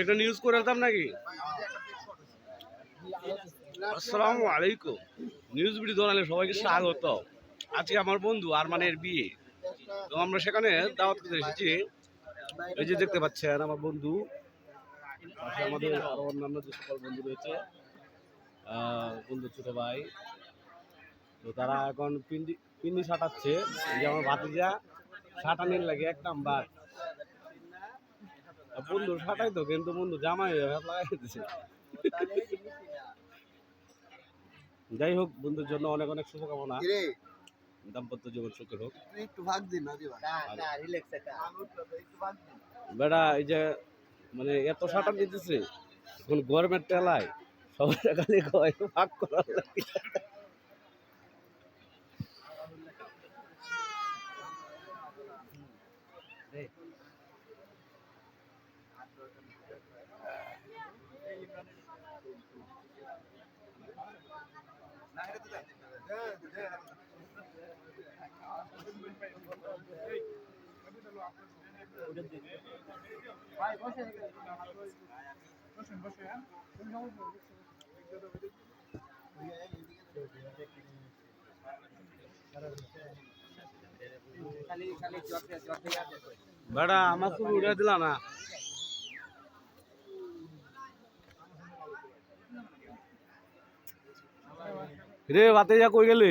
একটা নিউজ করে দিতাম নাকি? আসসালামু আলাইকুম। নিউজ ভিডিও দোনালে সবাইকে স্বাগত। আজকে আমার বন্ধু আরমানের বিয়ে। তো আমরা সেখানে দাওয়াত করতে এসেছি। এই যে দেখতে পাচ্ছেন আমার বন্ধু। আমাদের আরও অন্যান্য যে সকল বন্ধু রয়েছে বন্ধু ছোট ভাই। তো তারা এখন পিন্ডি পিন্ডি সাঁটাচ্ছে। এই যে আমার ভাতিজা সাঁটানির লাগে এক নাম্বার। বন্ধু সাঁটাই তো কিন্তু বন্ধু জামাই হয়ে হাত লাগাই দিতেছে যাই হোক বন্ধুর জন্য অনেক অনেক শুভকামনা। দাম্পত্য জীবন সুখের হোক। তুই একটু ভাগ দিন বেড়া এই যে মানে এত সাঁটার দিতেছে এখন গরমের টেলায় সবাই খালি কয় ভাগ করার লাগে। ভাই বসে বসেন বসে হ্যাঁ এদিকে বেড়া আমার তো উড়ে দিলা না। রে বাতে যা কই গেলে?